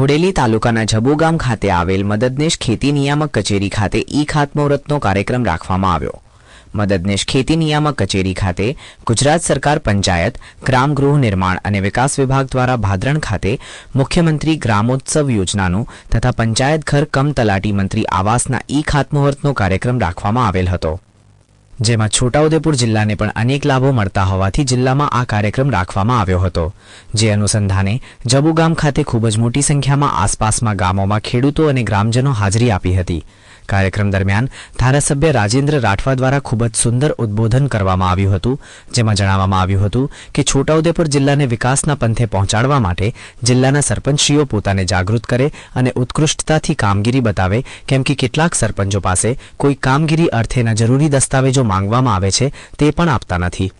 ઘોડેલી તાલુકાના જબુ ગામ ખાતે આવેલ મદદનેશ ખેતી નિયામક કચેરી ખાતે ઈ ખાતમુહૂર્તનો કાર્યક્રમ રાખવામાં આવ્યો. મદદનેશ ખેતી નિયામક કચેરી ખાતે ગુજરાત સરકાર પંચાયત, ગ્રામ ગૃહ નિર્માણ અને વિકાસ વિભાગ દ્વારા ભાદરણ ખાતે મુખ્યમંત્રી ગ્રામોત્સવ યોજનાનું તથા પંચાયત ઘર કમ તલાટી મંત્રી આવાસના ઈ ખાતમુહૂર્તનો કાર્યક્રમ રાખવામાં આવેલ હતો. જેમાં છોટાઉદેપુર જિલ્લાને પણ અનેક લાભો મળતા હોવાથી જિલ્લામાં આ કાર્યક્રમ રાખવામાં આવ્યો હતો. જે અનુસંધાને જબુગામ ખાતે ખૂબ જ મોટી સંખ્યામાં આસપાસના ગામોમાં ખેડૂતો અને ગ્રામજનો હાજરી આપી હતી. કાર્યક્રમ દરમિયાન ધારાસભ્ય રાજેન્દ્ર રાઠવા દ્વારા ખૂબ જ સુંદર ઉદ્બોધન કરવામાં આવ્યું હતું, જેમાં જણાવવામાં આવ્યું હતું કે છોટાઉદેપુર જિલ્લાને વિકાસના પંથે પહોંચાડવા માટે જિલ્લાના સરપંચશ્રીઓ પોતાને જાગૃત કરે અને ઉત્કૃષ્ટતાથી કામગીરી બતાવે, કેમ કે કેટલાક સરપંચો પાસે કોઈ કામગીરી અર્થેના જરૂરી દસ્તાવેજો માંગવામાં આવે છે, તે પણ આપતા નથી.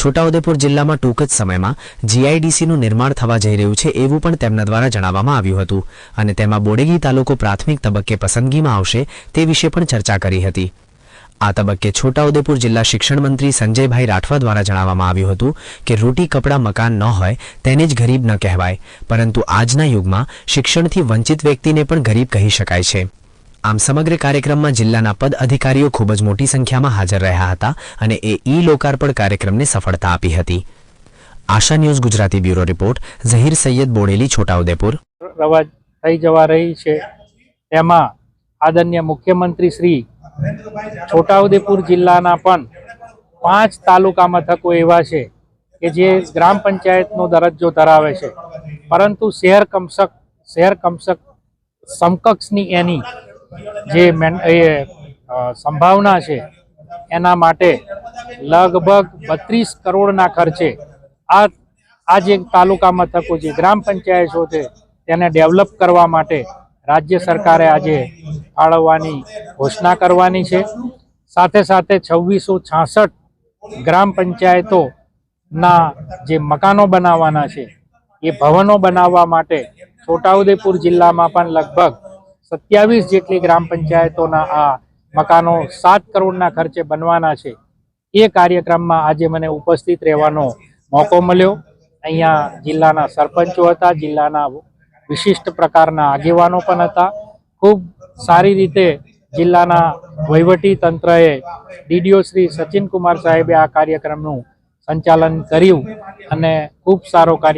છોટાઉદેપુર જિલ્લામાં ટૂંક જ સમયમાં જીઆઈડીસીનું નિર્માણ થવા જઈ રહ્યું છે એવું પણ તેમના દ્વારા જણાવવામાં આવ્યું હતું. અને તેમાં બોડેગી તાલુકો પ્રાથમિક તબક્કે પસંદગીમાં આવશે તે વિશે પણ ચર્ચા કરી હતી. આ તબક્કે છોટાઉદેપુર જિલ્લા શિક્ષણ મંત્રી સંજયભાઈ રાઠવા દ્વારા જણાવવામાં આવ્યું હતું કે રોટી કપડાં મકાન ન હોય તેને જ ગરીબ ન કહેવાય, પરંતુ આજના યુગમાં શિક્ષણથી વંચિત વ્યક્તિને પણ ગરીબ કહી શકાય છે. આમ સમગ્ર કાર્યક્રમમાં જિલ્લાના પદ અધિકારીઓ ખૂબ જ મોટી સંખ્યામાં હાજર રહ્યા હતા અને એ ઈ લોકાર્પણ કાર્યક્રમને સફળતા આપી હતી. Asha news Gujarati bureau report, Zaheer Sayyed Bodeli, Chhotaudepur. રવાજ થઈ જવા રહી છે. તેમાં આદરણીય મુખ્યમંત્રી શ્રી છોટાઉદેપુર જિલ્લાના પણ પાંચ તાલુકા મથકો એવા છે કે જે ગ્રામ પંચાયતનો દરજ્જો ધરાવે છે. પરંતુ શહેર કમસક શહેર કમસક સમકક્ષની એની જે એ સંભાવના છે, એના માટે લગભગ બત્રીસ કરોડના ખર્ચે આ આ જે તાલુકા મથકો જે ગ્રામ પંચાયતો છે, તેને ડેવલપ કરવા માટે રાજ્ય સરકારે આજે ફાળવવાની ઘોષણા કરવાની છે. સાથે સાથે છવ્વીસો છાસઠ ગ્રામ પંચાયતોના જે મકાનો બનાવવાના છે, એ ભવનો બનાવવા માટે છોટાઉદેપુર જિલ્લામાં પણ લગભગ સત્યાવીસ જેટલી ગ્રામ પંચાયતોના આ મકાનો સાત કરોડના ખર્ચે બનવાના છે. એ કાર્યક્રમમાં આજે મને ઉપસ્થિત રહેવાનો મોકો મળ્યો. અહીંયા જિલ્લાના સરપંચો હતા, જિલ્લાના વિશિષ્ટ પ્રકારના આગેવાનો પણ હતા. ખૂબ સારી રીતે જિલ્લાના વહીવટી તંત્રએ ડીડીઓ શ્રી સચિન કુમાર સાહેબે આ કાર્યક્રમનું સંચાલન કર્યું અને ખૂબ સારો કાર્ય